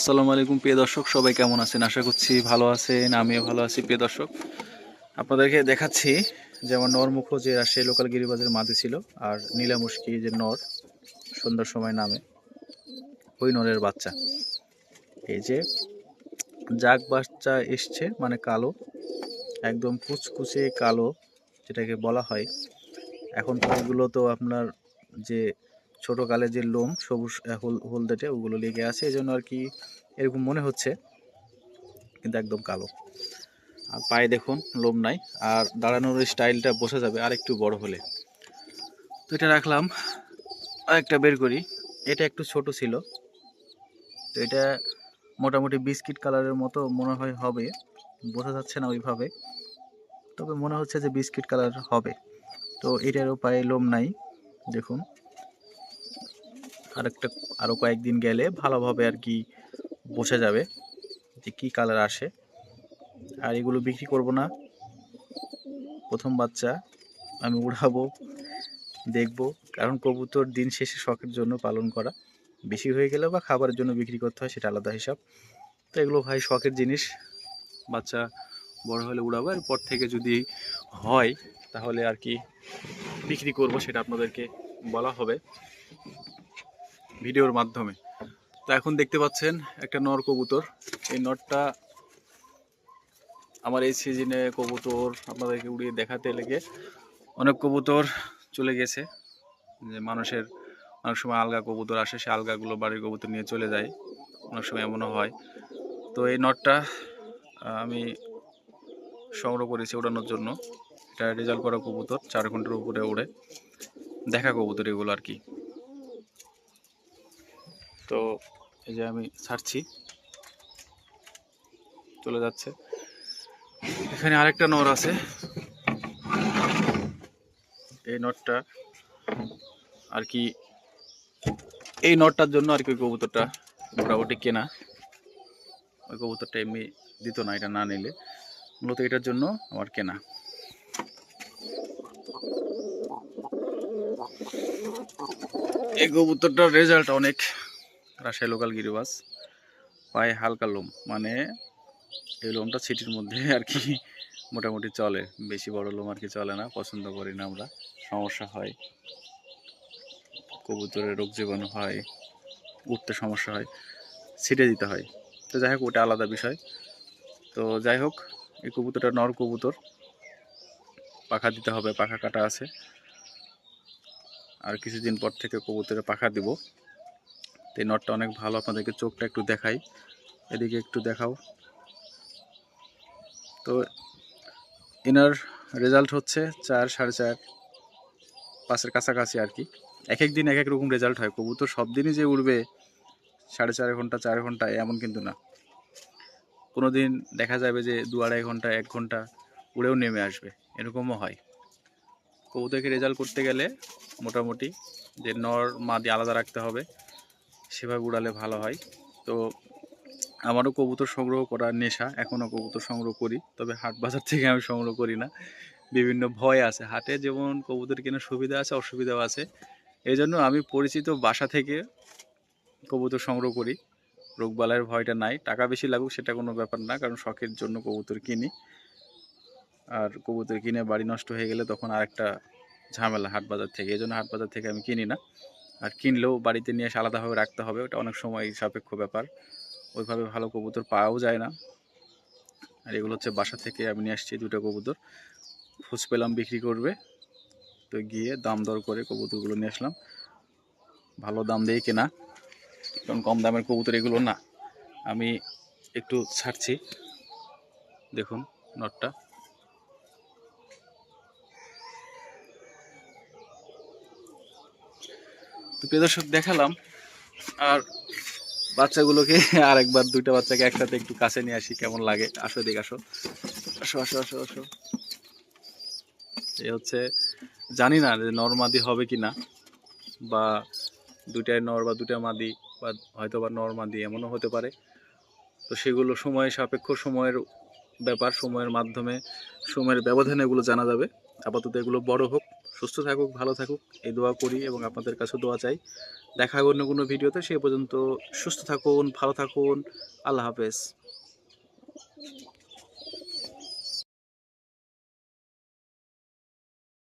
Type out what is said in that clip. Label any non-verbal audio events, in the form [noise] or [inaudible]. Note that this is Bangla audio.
আসসালামু আলাইকুম, প্রিয় দর্শক। সবাই কেমন আছেন? আশা করছি ভালো আছেন, আমিও ভালো আছি, প্রিয় দর্শক। আপনাদেরকে দেখাচ্ছি যেমন নরমুখ যে আসে লোকাল গিরিবাজের মাঝে ছিল, আর নীলামুষ্কি যে নর সুন্দর সময় নামে ওই নরের বাচ্চা। এই যে জাগ বাচ্চা এসছে মানে কালো, একদম কুচকুচে কালো, যেটাকে বলা হয়। এখন এগুলো তো আপনার যে ছোট কালে যে লোম, সবুজ হলদেটে ওগুলো লেগে আছে এই জন্য আর কি এরকম মনে হচ্ছে, কিন্তু একদম কালো। আর পায়ে দেখুন, লোম নাই, আর দাঁড়ানোর স্টাইলটা বসে যাবে আর একটু বড় হলে। তো এটা রাখলাম একটা বের করি, এটা একটু ছোট ছিল। তো এটা মোটামুটি বিস্কিট কালারের মতো মনে হয় হবে, বোঝা যাচ্ছে না ওইভাবে, তবে মনে হচ্ছে যে বিস্কিট কালার হবে। তো এটারও পায়ে লোম নাই, দেখুন। আরেকটা আরও কয়েকদিন গেলে ভালোভাবে আর কি বোঝা যাবে যে কী কালার আসে। আর এগুলো বিক্রি করব না। প্রথম বাচ্চা, আমি উড়াবো, দেখব। কারণ কবুতর দিন শেষে শখের জন্য পালন করা। বেশি হয়ে গেলে বা খাবারের জন্য বিক্রি করতে হয়, সেটা আলাদা হিসাব। তো এগুলো ভাই শখের জিনিস। বাচ্চা বড় হলে উড়াবো। এরপর থেকে যদি হয়, তাহলে আর কি বিক্রি করব, সেটা আপনাদেরকে বলা হবে। ভিডিওর মাধ্যমে। তো এখন দেখতে পাচ্ছেন একটা নর কবুতর। এই নরটা আমার এই সিজনে কবুতর আপনাদেরকে উড়িয়ে দেখাতে লেগে অনেক কবুতর চলে গেছে। যে মানুষের অনেক সময় আলগা কবুতর আসে, সে আলগাগুলো বাড়ির কবুতর নিয়ে চলে যায়। অনেক সময় এমনও হয়। তো এই নটটা আমি সংগ্রহ করেছি ওড়ানোর জন্য। এটা রেজাল্ট করা কবুতর, চার ঘণ্টার উপরে উড়ে দেখা কবুতর এগুলো আর কি। তো এই যে আমি ছাড়ছি। চলে যাচ্ছে। এখানে আরেকটা নর আছে। এই নটটা আর কি এই নটটার জন্য আর কি ওই কবুতরটা মোটামুটি কেনা। ওই কবুতরটা এমনি দিত না, এটা না নিলে। মূলত এটার জন্য আমার কেনা। এই কবুতরটার রেজাল্ট অনেক। রাজশাহী লোকাল গিরিবাস। পায়ে হালকা লোম মানে এই লোমটা সিটির মধ্যে [laughs] আর কি মোটামুটি চলে। বেশি বড় লোম আর কি চলে না, পছন্দ করি না আমরা, সমস্যা হয়। কবুতরের রোগ জীবাণু হয়, উঠতে সমস্যা হয়, ছিটে দিতে হয়। তো যাই হোক, ওটা আলাদা বিষয়। তো যাই হোক, এই কবুতরটা নর কবুতর। পাখা দিতে হবে, পাখা কাটা আছে। আর কিছুদিন পর থেকে কবুতরে পাখা দিব। তো এই নটটা অনেক ভালো, আপনাদেরকে চোখটা একটু দেখাই। এদিকে একটু দেখাও। তো এনার রেজাল্ট হচ্ছে চার সাড়ে চার, পাঁচের কাছাকাছি আর কি। এক এক দিন এক এক রকম রেজাল্ট হয়, কবুতর সব দিনই যে উঠবে সাড়ে চার ঘণ্টা চার ঘণ্টা, এমন কিন্তু না। কোনো দিন দেখা যাবে যে দু আড়াই ঘণ্টা, এক ঘণ্টা উড়েও নেমে আসবে, এরকমও হয়। কবুতরকে রেজাল্ট করতে গেলে মোটামুটি যে নর মাদি আলাদা রাখতে হবে। সেভাবে উড়ালে ভালো হয়। তো আমারও কবুতর সংগ্রহ করার নেশা এখনও কবুতর সংগ্রহ করি, তবে হাট বাজার থেকে আমি সংগ্রহ করি না। বিভিন্ন ভয় আছে হাটে, যেমন কবুতর কেনার সুবিধা আছে, অসুবিধাও আছে। এই জন্য আমি পরিচিত বাসা থেকে কবুতর সংগ্রহ করি। রোগবালাইয়ের ভয়টা নাই, টাকা বেশি লাগুক সেটা কোনো ব্যাপার না, কারণ শখের জন্য কবুতর কিনি। আর কবুতর কিনে বাড়ি নষ্ট হয়ে গেলে তখন আরেকটা ঝামেলা হাট বাজার থেকে এই জন্য হাট বাজার থেকে আমি কিনি না। আর কিনলেও বাড়িতে নিয়ে এসে আলাদাভাবে রাখতে হবে, ওটা অনেক সময় সাপেক্ষ ব্যাপার। ওইভাবে ভালো কবুতর পাওয়াও যায় না। আর এগুলো হচ্ছে বাসা থেকে আমি নিয়ে আসছি দুটো কবুতর। খোঁজ পেলাম, বিক্রি করবে। তো গিয়ে দাম দর করে কবুতরগুলো নিয়ে আসলাম। ভালো দাম দিয়ে কেনা, কারণ কম দামের কবুতর এগুলো না। আমি একটু ছাড়ছি। দেখুন, নটটা। প্রিয় দর্শক, দেখালাম। আর বাচ্চাগুলোকে [laughs] আর একবার দুইটা বাচ্চাকে একসাথে একটু কাছে নিয়ে আসি, কেমন লাগে? আসো দিক আসো। আসো আসো আসো আসো। এ হচ্ছে, জানি না যে নর মাদি হবে কি না বা দুইটাই নর বা দুটা মাদি, বা হয়তো বা নর মাদি, এমনও হতে পারে। তো সেগুলো সময় সাপেক্ষ, সময়ের ব্যাপার, সময়ের মাধ্যমে, সময়ের ব্যবধানে এগুলো জানা যাবে। আপাতত এগুলো বড় হোক। সুস্থ থাকুক, ভালো থাকুক, এই দোয়া করি এবং আপনাদের কাছে দোয়া চাই। দেখা হবে অন্য কোনো ভিডিওতে সে পর্যন্ত সুস্থ থাকুন, ভালো থাকুন, আল্লাহ হাফেজ।